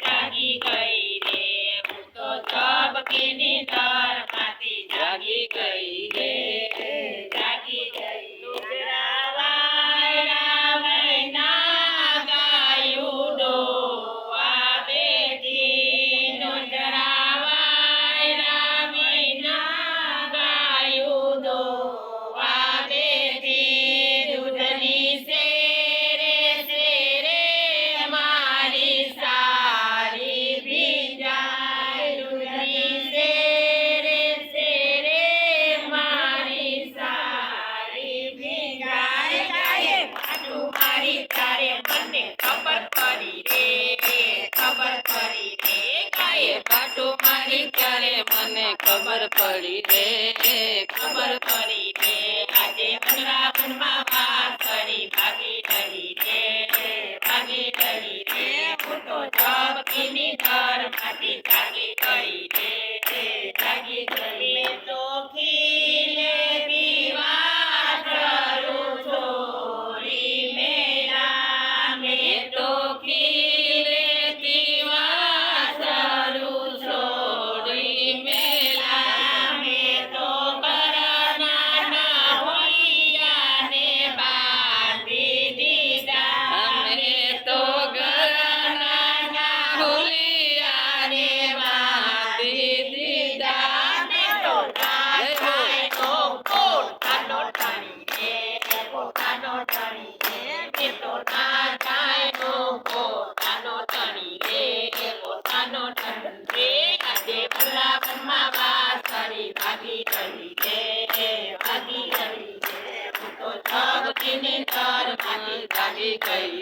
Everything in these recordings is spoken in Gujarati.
જાગી ગઈ રે હું તો જબ કેને મને ખબર પડી રે ખબર પડી Aye.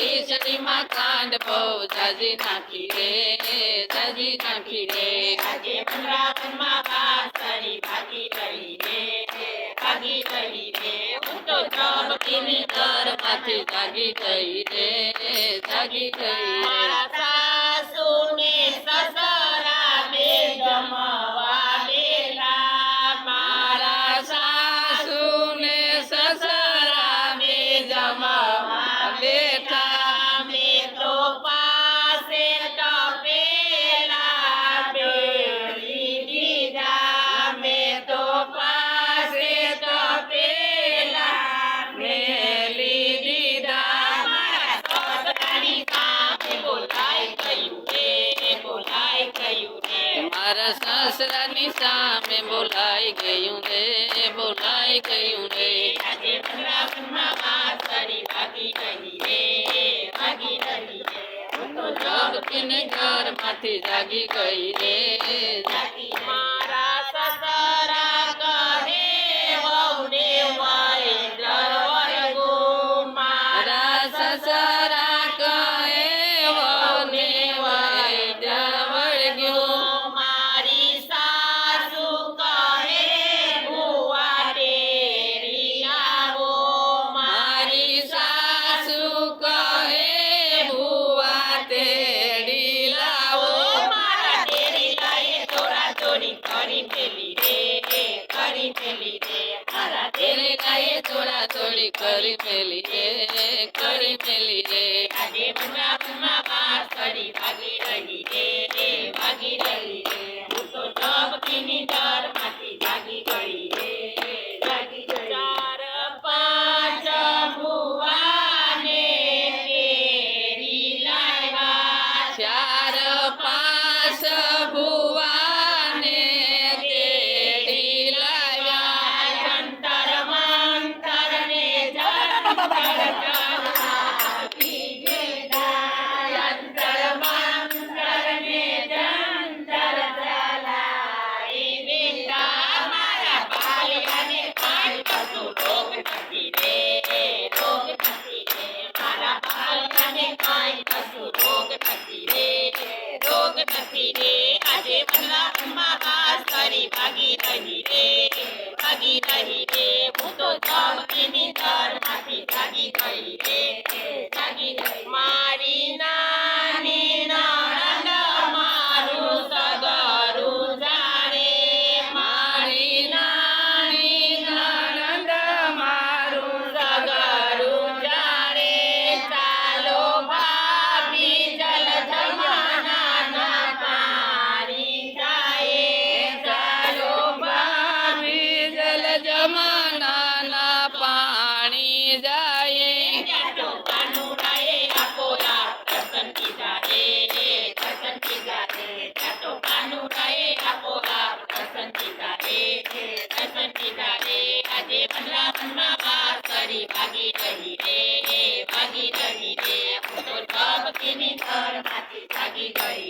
કેસરીમાં કાંડ બહુ જાજી નાખી રે જાજી નાખી રે આજે વૃંદાવનમાં વાસરી ભાગી રહી રે ભાગી રહી રે જાગી ગઈ રે જાગી ગઈ મારા સાસ રાની સામે બોલાઈ ગયું રે બોલાઈ ગયું રે આજે વૃંદાવનમાં વાત કરી ભાગી ગઈ રે ભાગી રહી રે હું તો જોગ ઘરમાંથી જાગી ગઈ રે થોડા થોડી કરી મેલી રે કરી મેલી રે આજે મના મના પાસ કરી ભાગી રહી રે ભાગી રહી રે હું તો જબ કિની ડર ભાગી રહી રે ભાગી રહી રે હું તો ડબ કે જાગી ગઈ.